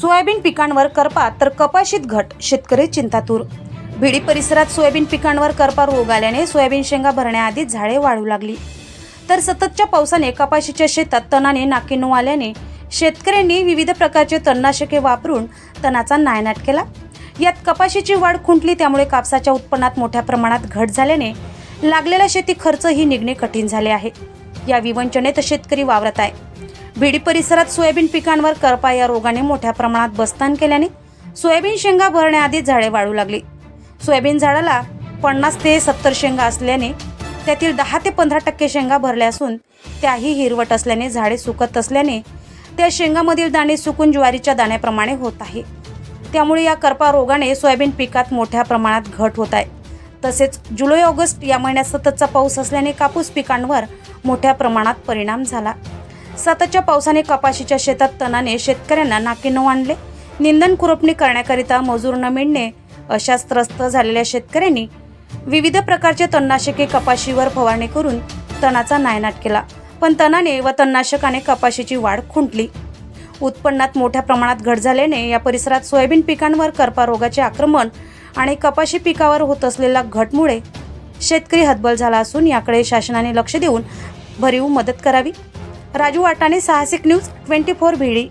Soybean पिकांवर करपा तर कपाशीत घट शेतकरी चिंतातूर. भिडी परिसरात सोयाबीन पिकांवर करपा रोग आल्याने सोयाबीन शेंगा भरण्याआधी झाडे वाढू लागली. तर सततच्या पावसाने कपाशीच्या शेतात तणाने नाकीनऊ आल्याने शेतकऱ्यांनी विविध प्रकारचे तणनाशके वापरून तणाचा नायनाट केला. यात कपाशीची वाढ खुंटली त्यामुळे कापसाच्या उत्पन्नात मोठ्या प्रमाणात घट झाल्याने लागलेला शेती खर्चही निघणे कठीण झाले आहे. या विवंचनेत शेतकरी वावरत आहे. भिडी परिसरात सोयाबीन पिकांवर करपा या रोगाने मोठ्या प्रमाणात बस्तान केल्याने सोयाबीन शेंगा भरण्याआधी झाडे वाढू लागली. सोयाबीन झाडाला पन्नास ते सत्तर शेंगा असल्याने त्यातील दहा ते पंधरा टक्के शेंगा भरल्या असून त्याही हिरवट असल्याने झाडे सुकत असल्याने त्या शेंगामधील दाणे सुकून ज्वारीच्या दाण्याप्रमाणे होत आहे. त्यामुळे या करपा रोगाने सोयाबीन पिकात मोठ्या प्रमाणात घट होत आहे. तसेच जुलै ऑगस्ट या महिन्यात सततचा पाऊस असल्याने कापूस पिकांवर मोठ्या प्रमाणात परिणाम झाला. सततच्या पावसाने कपाशीच्या शेतात तणाने शेतकऱ्यांना नाकीनऊ आणले निंदन खुरपणी करण्याकरिता मजूर न मिळणे अशाच त्रस्त झालेल्या शेतकऱ्यांनी विविध प्रकारचे तणनाशके कपाशीवर फवारणी करून तणाचा नायनाट केला. पण तणाने व तणनाशकाने कपाशीची वाढ खुंटली. उत्पन्नात मोठ्या प्रमाणात घट झाल्याने या परिसरात सोयाबीन पिकांवर करपा रोगाचे आक्रमण आणि कपाशी पिकावर होत असलेल्या घटमुळे शेतकरी हतबल झाला असून याकडे शासनाने लक्ष देऊन भरीव मदत करावी. राजू वाटाणे साहसिक न्यूज ट्वेंटी फोर भिडी.